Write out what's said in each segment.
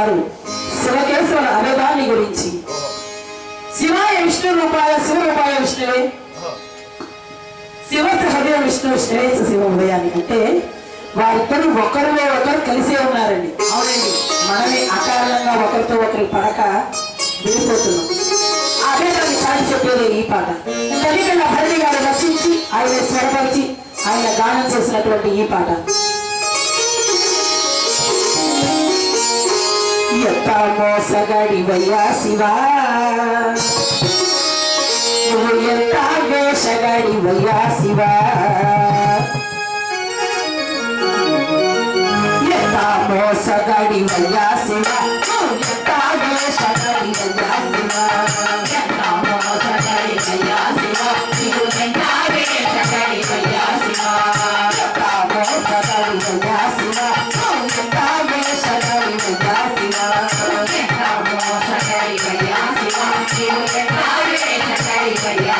గారు శివకేశ్వర అనేదాని గురించి. శివాయ విష్ణు రూపాయ శివ రూపాయ విష్ణువే. శివ సహదయ విష్ణు శ్రేయస్ శివ ఉదయాన్ని. అంటే వారిద్దరు ఒకరిలో ఒకరు కలిసే ఉన్నారండి. అవునండి. మనమే అకారణంగా ఒకరితో ఒకరి పడక వెళ్ళిపోతున్నాం అదే దాన్ని సాగి చెప్పేది ఈ పాట. తల్లిదండ్రుల భరణి గారు రక్షించి ఆయన స్వరపరిచి ఆయన గానం చేసినటువంటి ఈ పాట. ಎತ್ತ ಮೋಸಗಡಿವಯ್ಯ ಶಿವ ಎತ್ತ ಮೋಸಗಡಿವಯ್ಯ ಶಿವ ಎತ್ತ ಮೋಸಗಡಿವಯ್ಯ Shiva Thank.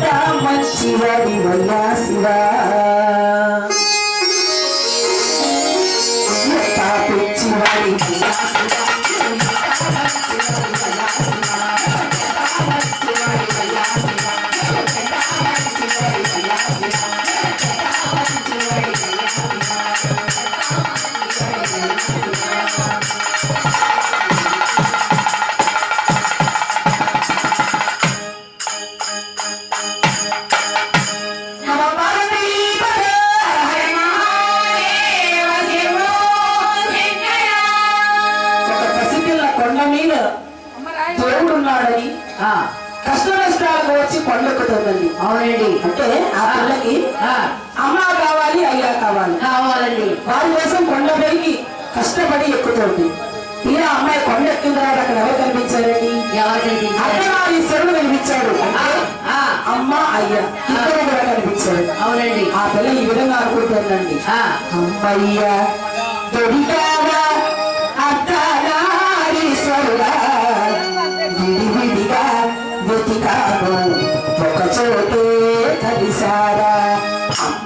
Ramachiva Vivayasiva Ramachiva Vivayasiva దేవుడున్నాడని కష్ట నష్టాలకు వచ్చి పండుకుతుందండి అవునండి. అంటే ఆ పిల్లకి అమ్మ కావాలి అయ్యా కావాలి. కావాలండి. వారి కోసం కొండపైకి కష్టపడి ఎక్కుతోంది. ఇలా అమ్మాయి కొండ ఎక్కిన తర్వాత అక్కడ ఎవరు కనిపించారండి? ఎవరండి అర్ధనారీశ్వరుడు కనిపించాడు. అమ్మ అయ్యా ఇద్దరు కూడా కనిపించాడు అవునండి. ఆ పిల్ల ఈ విధంగా అనుకుంటుందండి అమ్మయ్యా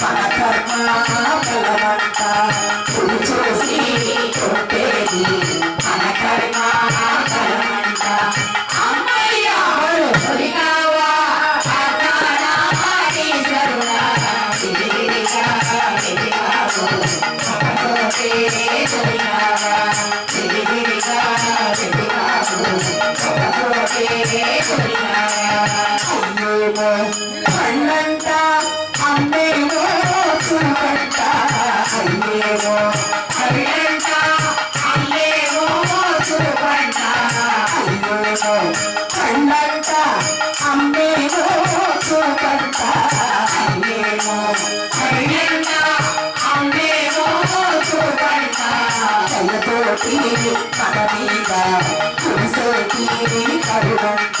పరకర్మ బలమంతా మనకి మన మీద చూసేటి కరుణంత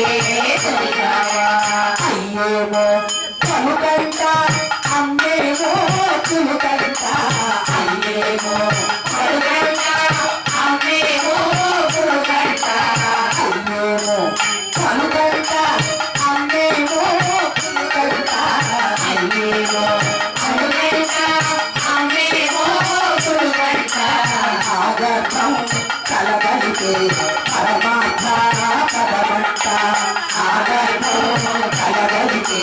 Yeah.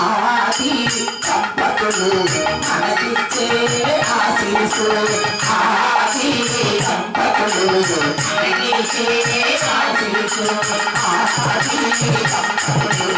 ఆది సంపతులు మనకిచ్చే ఆశీసు ఆది సంపతులు మనకిచ్చే ఆశీసు ఆది సంపతులు